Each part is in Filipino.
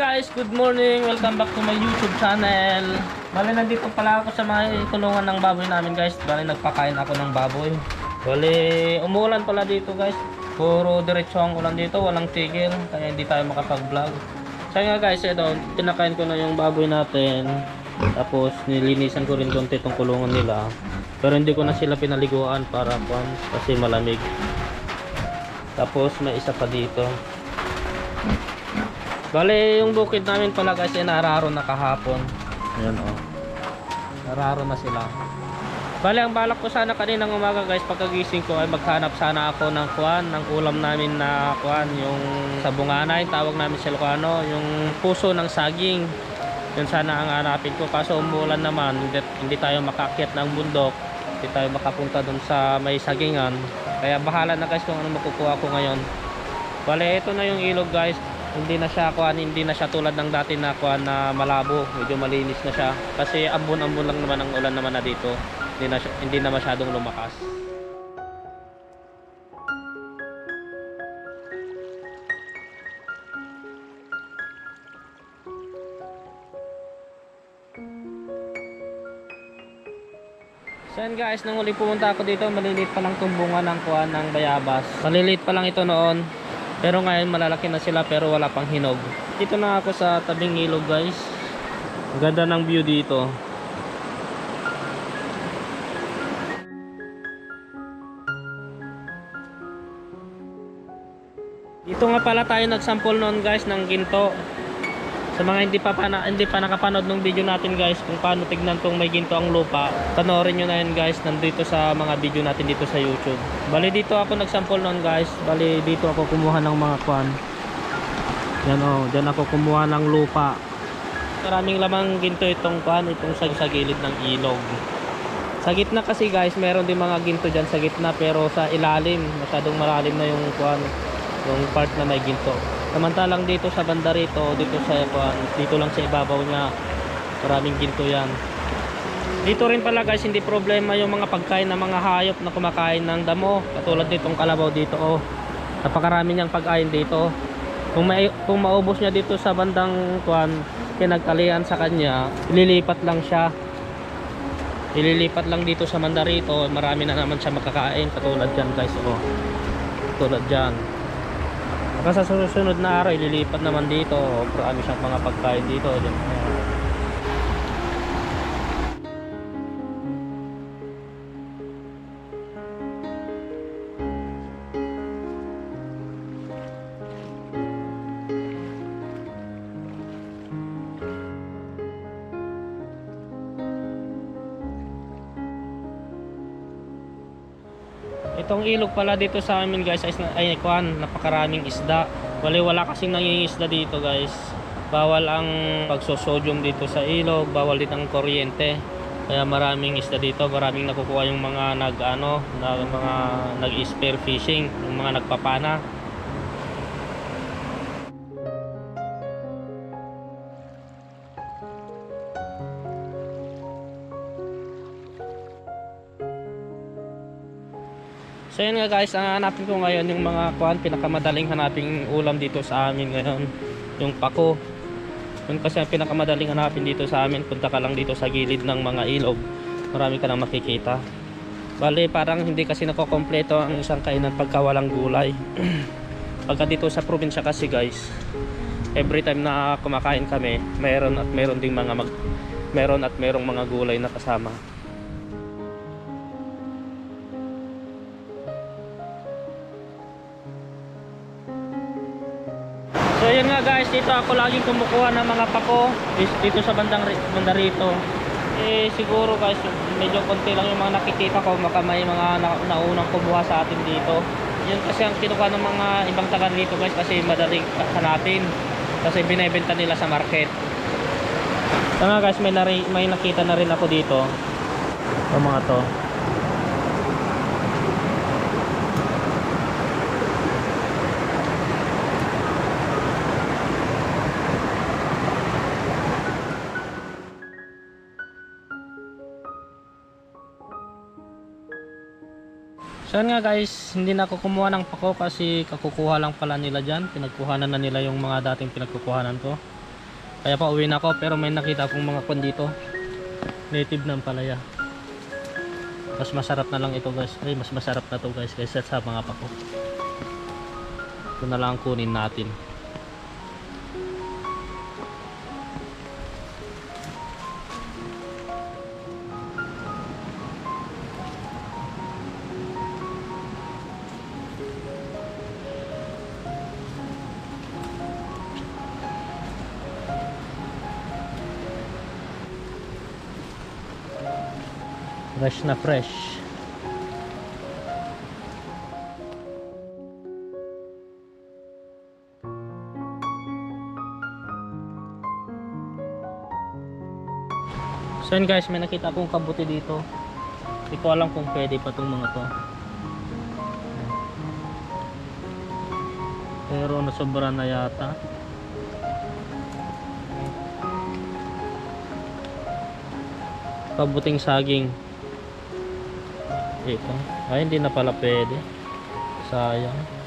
Guys, good morning. Welcome back to my YouTube channel. Bali nandito pala ako sa may kulungan ng baboy namin guys. Bali nagpakain ako ng baboy. Bali umuulan pala dito guys. Puro diretso ang ulan dito, walang tigil. Kaya hindi tayo makapag-vlog. So nga guys, ito, pinakain ko na yung baboy natin. Tapos nilinisan ko rin konti itong kulungan nila. Pero hindi ko na sila pinaliguan para kasi malamig. Tapos may isa pa dito. Bale, yung bukid namin pala guys ay nararo na kahapon. Ayan. Oh. Nararo na sila. Bale, ang balak ko sana kaninang umaga guys, pagkagising ko ay maghanap sana ako ng kuan, ng ulam namin na kuan, yung sabunganay, tawag namin sa Ilocano, yung puso ng saging. Yun sana ang hanapin ko. Kaso umulan naman, hindi, hindi tayo makakyat ng bundok. Hindi tayo makapunta dun sa may sagingan. Kaya bahala na guys kung ano makukuha ko ngayon. Bale, ito na yung ilog guys hindi na siya kuan hindi na siya tulad ng dati na kuan na malabo medyo malinis na siya kasi ambon-ambon lang naman ang ulan naman na dito hindi na hindi na masyadong lumakas So guys, nung uli pumunta ako dito, maliliit pa lang tumbungan ng kuan ng bayabas. Maliliit pa lang ito noon. Pero ngayon malalaki na sila pero wala pang hinog. Dito na ako sa tabing ilog guys. Ganda ng view dito. Dito nga pala tayo nagsample noon guys ng ginto. Sa mga hindi pa, pana, hindi pa nakapanood ng video natin guys kung paano tignan tong may ginto ang lupa. Panoorin nyo na yun guys nandito sa mga video natin dito sa YouTube. Bali dito ako nagsample noon guys. Bali dito ako kumuha ng mga kwan. Yan oh, diyan ako kumuha ng lupa. Maraming lamang ginto itong kwan, itong sa, sa gilid ng ilog. Sa gitna kasi guys, meron din mga ginto diyan sa gitna pero sa ilalim, masyadong malalim na yung kwan, yung part na may ginto. Samantalang dito sa banda rito, dito sa kwan, dito lang sa ibabaw niya, maraming ginto yan. Dito rin pala guys, hindi problema yung mga pagkain ng mga hayop na kumakain ng damo. Katulad ditong kalabaw dito oh. Napakarami niyang pagkain dito. Kung, may, kung maubos niya dito sa bandang kwan, kinagtalian sa kanya, ililipat lang siya. Ililipat lang dito sa mandarito, marami na naman siya makakain. Katulad dyan guys oh. Katulad dyan. Saka sa susunod na araw, ililipat naman dito. Marami siyang mga pagkain dito. Dyan. Itong ilog pala dito sa amin guys ay, ay kuan, napakaraming isda. Wala wala kasing nangingisda dito guys. Bawal ang pagsosodium dito sa ilog, bawal din ang kuryente. Kaya maraming isda dito, maraming nakukuha yung mga nag ano, na, mga nag-spear fishing, yung mga nagpapana. So yun nga guys, ang hanapin ko ngayon yung mga kuan pinakamadaling hanaping ulam dito sa amin ngayon, yung pako. Yun kasi ang pinakamadaling hanapin dito sa amin, punta ka lang dito sa gilid ng mga ilog. Marami ka nang makikita. Bali, parang hindi kasi nakokompleto ang isang kainan pagka walang gulay. Pagka dito sa probinsya kasi guys, every time na kumakain kami, meron at meron ding mga mag, meron at merong mga gulay na kasama. Dito ako laging kumukuha ng mga pako dito sa bandang banda rito. Eh siguro guys, medyo konti lang yung mga nakikita ko, baka may mga na, naunang kumuha sa atin dito. Yun kasi ang kinukuha ng mga ibang taga dito guys kasi madaling hanapin. Kasi binebenta nila sa market. So nga guys, may, may nakita na rin ako dito. Yung mga to. So yun nga guys, hindi na ako kumuha ng pako kasi kakukuha lang pala nila dyan. Pinagkuhanan na nila yung mga dating pinagkukuhanan ko. Kaya pa uwi na ako pero may nakita akong mga kon dito. Native ng palaya. Mas masarap na lang ito guys. Ay, mas masarap na to guys kaysa sa mga pako. Ito na lang ang kunin natin. Fresh na fresh. So yun guys, may nakita akong kabuti dito. Hindi ko alam kung pwede pa itong mga to. Pero nasobra na yata. Kabuting saging. Ito. Ay, hindi na pala pwede. Sayang.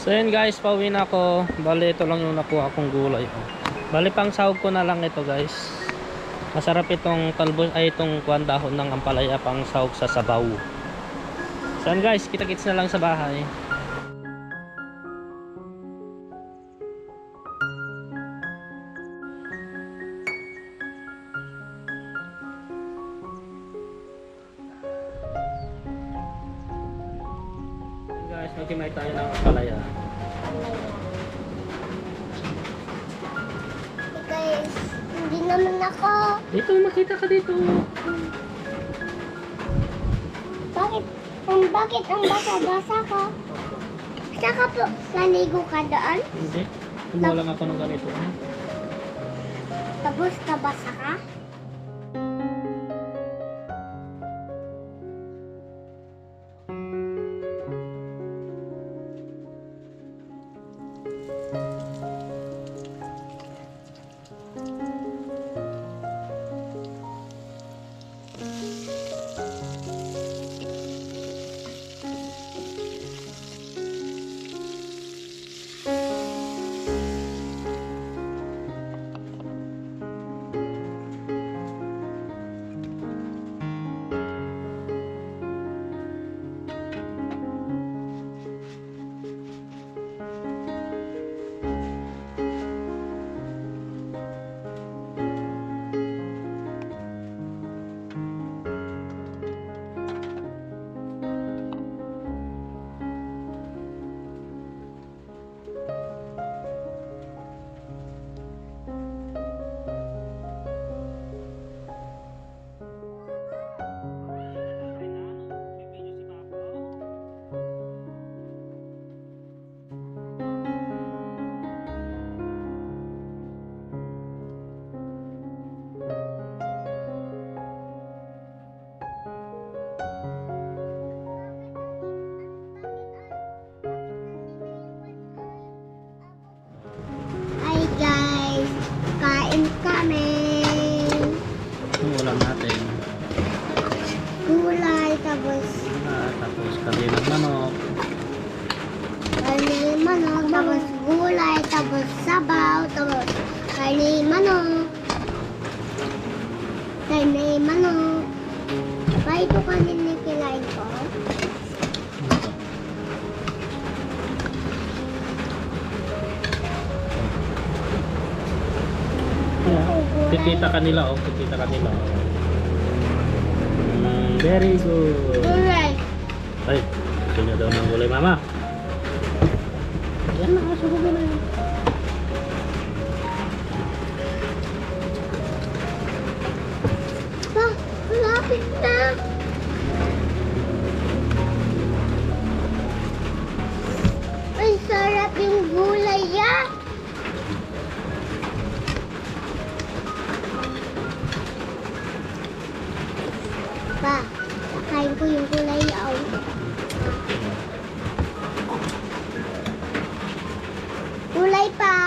So yun guys, pauwi na ako. Bali ito lang yung nakuha kong gulay. oh. Bali pang sahog ko na lang ito guys. Masarap itong talbos ay itong kuwan dahon ng ampalaya pang sahog sa sabaw. So yun guys, kita-kits na lang sa bahay. Magkimay tayo ng ampalaya. Guys, hindi naman ako. Dito, makita ka dito. Bakit? Ang bakit ang basa-basa ko? Saka po, naligo ka doon? Hindi. Kumuha lang ako ng ganito. Tapos nabasa ka? Tapos Ah, tapos kalinang manok. karne manok, tapos gulay, tapos sabaw, tapos karne manok. Karne manok. Pa ito kanina kilain ko. Kikita kanila oh, kikita kanila. oh. Very good. Gulay. Ay, gusto niya daw ng gulay mama. Yan na, subukan na yun. Pa, kakain ko yung kulay yaw. Kulay pa.